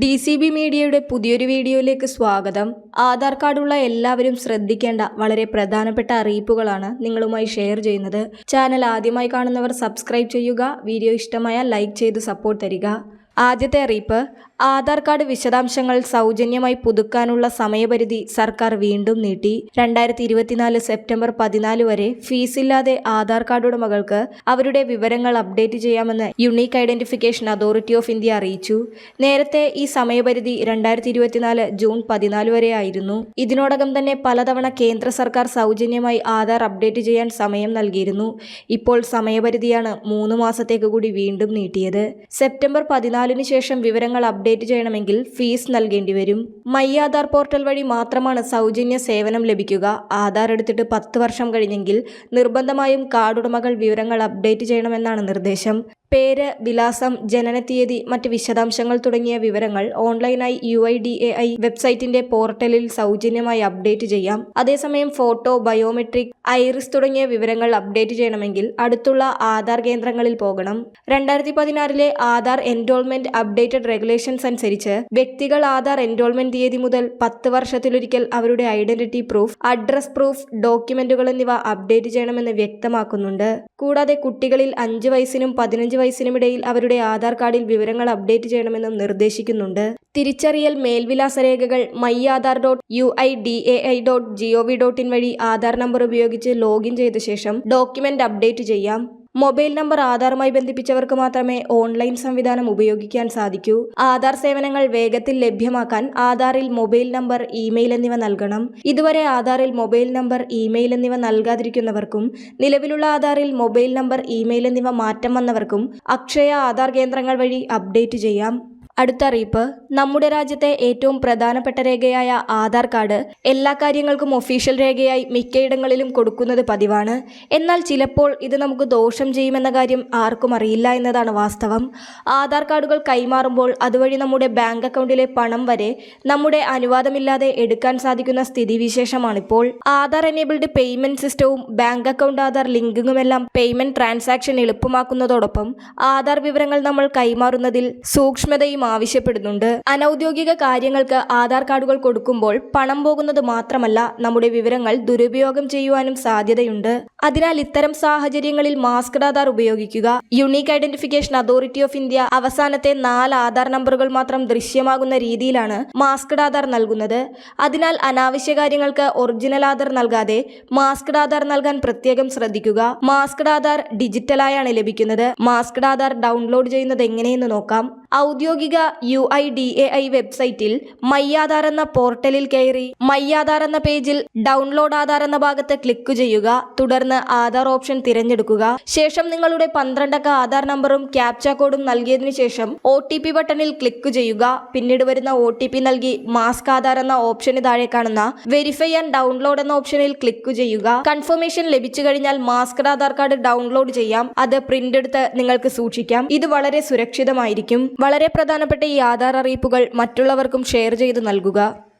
D C B മീഡിയയുടെ പുതിയൊരു വീഡിയോയിലേക്ക് സ്വാഗതം. ആധാർ കാർഡുള്ള എല്ലാവരും ശ്രദ്ധിക്കേണ്ട വളരെ പ്രധാനപ്പെട്ട അറിയിപ്പുകളാണ് നിങ്ങളുമായി ഷെയർ ചെയ്യുന്നത്. ചാനൽ ആദ്യമായി കാണുന്നവർ സബ്സ്ക്രൈബ് ചെയ്യുക വീഡിയോ ഇഷ്ടമായ ലൈക്ക് ചെയ്ത് സപ്പോർട്ട് തരിക. ആദ്യത്തെ അറിയിപ്പ് ആധാർ കാർഡ് വിശദാംശങ്ങൾ സൗജന്യമായി പുതുക്കാനുള്ള സമയപരിധി സർക്കാർ വീണ്ടും നീട്ടി. രണ്ടായിരത്തി ഇരുപത്തിനാല് സെപ്റ്റംബർ പതിനാല് വരെ ഫീസില്ലാതെ ആധാർ കാർഡ് ഉടമകൾക്ക് അവരുടെ വിവരങ്ങൾ അപ്ഡേറ്റ് ചെയ്യാമെന്ന് unique identification authority of India അറിയിച്ചു. നേരത്തെ ഈ സമയപരിധി രണ്ടായിരത്തി ഇരുപത്തിനാല് ജൂൺ പതിനാല് വരെ ആയിരുന്നു. ഇതിനോടകം തന്നെ പലതവണ കേന്ദ്ര സർക്കാർ സൗജന്യമായി ആധാർ അപ്ഡേറ്റ് ചെയ്യാൻ സമയം നൽകിയിരുന്നു. ഇപ്പോൾ സമയപരിധിയാണ് മൂന്ന് മാസത്തേക്ക് കൂടി വീണ്ടും നീട്ടിയത്. സെപ്റ്റംബർ പതിനാലിന് ശേഷം വിവരങ്ങൾ അപ്ഡേറ്റ് ചെയ്യണമെങ്കിൽ ഫീസ് നൽകേണ്ടി വരും. മൈ ആധാർ പോർട്ടൽ വഴി മാത്രമാണ് സൗജന്യ സേവനം ലഭിക്കുക. ആധാർ എടുത്തിട്ട് പത്ത് വർഷം കഴിഞ്ഞെങ്കിൽ നിർബന്ധമായും കാർഡുടമകൾ വിവരങ്ങൾ അപ്ഡേറ്റ് ചെയ്യണമെന്നാണ് നിർദ്ദേശം. പേര് വിലാസം ജനനത്തീയതി മറ്റ് വിശദാംശങ്ങൾ തുടങ്ങിയ വിവരങ്ങൾ ഓൺലൈനായി U I D A I വെബ്സൈറ്റിന്റെ പോർട്ടലിൽ സൗജന്യമായി അപ്ഡേറ്റ് ചെയ്യാം. അതേസമയം ഫോട്ടോ ബയോമെട്രിക് ഐറിസ് തുടങ്ങിയ വിവരങ്ങൾ അപ്ഡേറ്റ് ചെയ്യണമെങ്കിൽ അടുത്തുള്ള ആധാർ കേന്ദ്രങ്ങളിൽ പോകണം. രണ്ടായിരത്തി പതിനാറിലെ ആധാർ എൻറോൾമെന്റ് അപ്ഡേറ്റഡ് റെഗുലേഷൻസ് അനുസരിച്ച് വ്യക്തികൾ ആധാർ എൻറോൾമെന്റ് തീയതി മുതൽ പത്ത് വർഷത്തിലൊരിക്കൽ അവരുടെ ഐഡന്റിറ്റി പ്രൂഫ് അഡ്രസ് പ്രൂഫ് ഡോക്യുമെന്റുകൾ എന്നിവ അപ്ഡേറ്റ് ചെയ്യണമെന്ന് വ്യക്തമാക്കുന്നുണ്ട്. കൂടാതെ കുട്ടികളിൽ അഞ്ച് വയസ്സിനും പതിനഞ്ച് വയസ്സിനുമിടയിൽ അവരുടെ ആധാർ കാർഡിൽ വിവരങ്ങൾ അപ്ഡേറ്റ് ചെയ്യണമെന്നും നിർദ്ദേശിക്കുന്നുണ്ട്. തിരിച്ചറിയൽ മേൽവിലാസ രേഖകൾ my Aadhaar dot U I D A I dot gov dot in വഴി ആധാർ നമ്പർ ഉപയോഗിച്ച് ലോഗിൻ ചെയ്ത ശേഷം ഡോക്യുമെന്റ് അപ്ഡേറ്റ് ചെയ്യാം. മൊബൈൽ നമ്പർ ആധാറുമായി ബന്ധിപ്പിച്ചവർക്ക് മാത്രമേ ഓൺലൈൻ സംവിധാനം ഉപയോഗിക്കാൻ സാധിക്കൂ. ആധാർ സേവനങ്ങൾ വേഗത്തിൽ ലഭ്യമാക്കാൻ ആധാറിൽ മൊബൈൽ നമ്പർ ഇമെയിൽ എന്നിവ നൽകണം. ഇതുവരെ ആധാറിൽ മൊബൈൽ നമ്പർ ഇമെയിൽ എന്നിവ നൽകാതിരിക്കുന്നവർക്കും നിലവിലുള്ള ആധാറിൽ മൊബൈൽ നമ്പർ ഇമെയിൽ എന്നിവ മാറ്റം വന്നവർക്കും അക്ഷയ ആധാർ കേന്ദ്രങ്ങൾ വഴി അപ്ഡേറ്റ് ചെയ്യാം. അടുത്ത അറിയിപ്പ് നമ്മുടെ രാജ്യത്തെ ഏറ്റവും പ്രധാനപ്പെട്ട രേഖയായ ആധാർ കാർഡ് എല്ലാ കാര്യങ്ങൾക്കും ഒഫീഷ്യൽ രേഖയായി മിക്കയിടങ്ങളിലും കൊടുക്കുന്നത് പതിവാണ്. എന്നാൽ ചിലപ്പോൾ ഇത് നമുക്ക് ദോഷം ചെയ്യുമെന്ന കാര്യം ആർക്കും അറിയില്ല എന്നതാണ് വാസ്തവം. ആധാർ കാർഡുകൾ കൈമാറുമ്പോൾ അതുവഴി നമ്മുടെ ബാങ്ക് അക്കൗണ്ടിലെ പണം വരെ നമ്മുടെ അനുവാദമില്ലാതെ എടുക്കാൻ സാധിക്കുന്ന സ്ഥിതിവിശേഷമാണിപ്പോൾ. ആധാർ എനേബിൾഡ് പേയ്മെന്റ് സിസ്റ്റവും ബാങ്ക് അക്കൗണ്ട് ആധാർ ലിങ്കിങ്ങുമെല്ലാം പേയ്മെന്റ് ട്രാൻസാക്ഷൻ എളുപ്പമാക്കുന്നതോടൊപ്പം ആധാർ വിവരങ്ങൾ നമ്മൾ കൈമാറുന്നതിൽ സൂക്ഷ്മതയും ആവശ്യപ്പെടുന്നുണ്ട്. അനൌദ്യോഗിക കാര്യങ്ങൾക്ക് ആധാർ കാർഡുകൾ കൊടുക്കുമ്പോൾ പണം പോകുന്നത് മാത്രമല്ല നമ്മുടെ വിവരങ്ങൾ ദുരുപയോഗം ചെയ്യുവാനും സാധ്യതയുണ്ട്. അതിനാൽ ഇത്തരം സാഹചര്യങ്ങളിൽ മാസ്ക്ഡ് ആധാർ ഉപയോഗിക്കുക. Unique identification authority of India അവസാനത്തെ നാല് ആധാർ നമ്പറുകൾ മാത്രം ദൃശ്യമാകുന്ന രീതിയിലാണ് മാസ്ക്ഡ് ആധാർ നൽകുന്നത്. അതിനാൽ അനാവശ്യ കാര്യങ്ങൾക്ക് ഒറിജിനൽ ആധാർ നൽകാതെ മാസ്ക്ഡ് ആധാർ നൽകാൻ പ്രത്യേകം ശ്രദ്ധിക്കുക. മാസ്ക്ഡ് ആധാർ ഡിജിറ്റലായാണ് ലഭിക്കുന്നത്. മാസ്ക്ഡ് ആധാർ ഡൗൺലോഡ് ചെയ്യുന്നത് എങ്ങനെയെന്ന് നോക്കാം. ഔദ്യോഗിക U I D A I വെബ്സൈറ്റിൽ മൈ ആധാർ എന്ന പോർട്ടലിൽ കയറി മൈ ആധാർ എന്ന പേജിൽ ഡൗൺലോഡ് ആധാർ എന്ന ഭാഗത്ത് ക്ലിക്ക് ചെയ്യുക. തുടർന്ന് ആധാർ ഓപ്ഷൻ തിരഞ്ഞെടുക്കുക. ശേഷം നിങ്ങളുടെ പന്ത്രണ്ടക്ക ആധാർ നമ്പറും ക്യാപ്ച കോഡും നൽകിയതിനു ശേഷം ഒ ടി പി ബട്ടണിൽ ക്ലിക്ക് ചെയ്യുക. പിന്നീട് വരുന്ന ഒ ടി പി നൽകി മാസ്ക് ആധാർ എന്ന ഓപ്ഷന് താഴെ കാണുന്ന വെരിഫൈ ആൻഡ് ഡൗൺലോഡ് എന്ന ഓപ്ഷനിൽ ക്ലിക്ക് ചെയ്യുക. കൺഫർമേഷൻ ലഭിച്ചു കഴിഞ്ഞാൽ മാസ്ക് ആധാർ കാർഡ് ഡൗൺലോഡ് ചെയ്യാം. അത് പ്രിന്റ് എടുത്ത് നിങ്ങൾക്ക് സൂക്ഷിക്കാം. ഇത് വളരെ സുരക്ഷിതമായിരിക്കും. വളരെ പ്രധാനപ്പെട്ട ഈ ആധാർ അറിയിപ്പുകൾ മറ്റുള്ളവർക്കും ഷെയർ ചെയ്ത് നൽകുക.